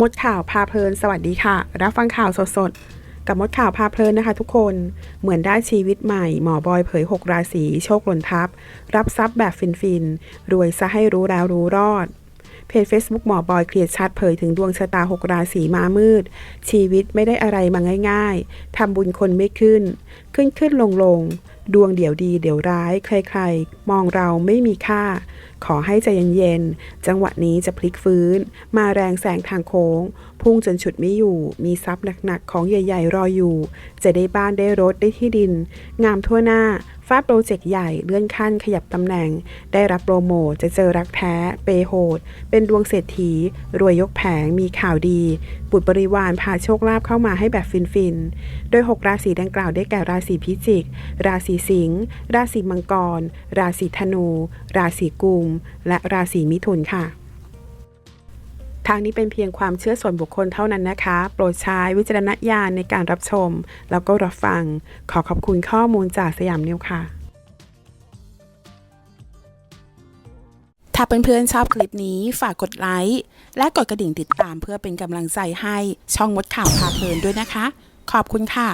มดข่าวพาเพลิน สวัสดีค่ะ รับฟังข่าวสดๆ กับมดข่าวพาเพลินนะคะทุกคน เหมือนได้ชีวิตใหม่ หมอบอยเผย 6 ราศีโชคหล่นทับ รับทรัพย์แบบฟินๆ รวยซะให้รู้แล้วรู้รอด เพจ Facebook หมอบอยเคลียร์ชัดเผยถึงดวงชะตา 6 ราศีมามืด ชีวิตไม่ได้อะไรมาง่ายๆ ทำบุญคนไม่ขึ้น ขึ้นขึ้นลงลงดวงเดี๋ยวดีเดี๋ยวร้าย ใครๆ มองเราไม่มีค่า ขอให้ใจเย็นๆ จังหวะนี้จะพลิกฟื้น มาแรงแสงทางโค้ง พุ่งจนฉุดไม่อยู่ มีทรัพย์หนักๆ ของใหญ่ๆ รออยู่ จะได้บ้านได้รถได้ที่ดิน งามทั่วหน้าฟาดโปรเจกต์ใหญ่เลื่อนขั้นขยับตำแหน่ง ได้รับโปรโมทจะเจอรักแท้ เปโหด เป็นดวงเศรษฐี รวยยกแผงมีข่าวดี บุตรบริวารพาโชคลาภเข้ามาให้แบบฟินๆ โดย 6 ราศีดังกล่าวได้แก่ราศีพิจิก ราศีสิงห์ราศีมังกร ราศีธนู ราศีกุมและราศีมิถุนค่ะ ทางนี้เป็นเพียงความเชื่อส่วนบุคคลเท่านั้นนะคะ โปรดใช้วิจารณญาณในการรับชม แล้วก็รับฟัง ขอขอบคุณข้อมูลจากสยามนิวค่ะถ้าเพื่อนๆชอบคลิปนี้ฝากกดไลค์และกดกระดิ่งติดตามเพื่อเป็นกำลังใจให้ช่องมดข่าวพาเพลินด้วยนะคะ ขอบคุณค่ะ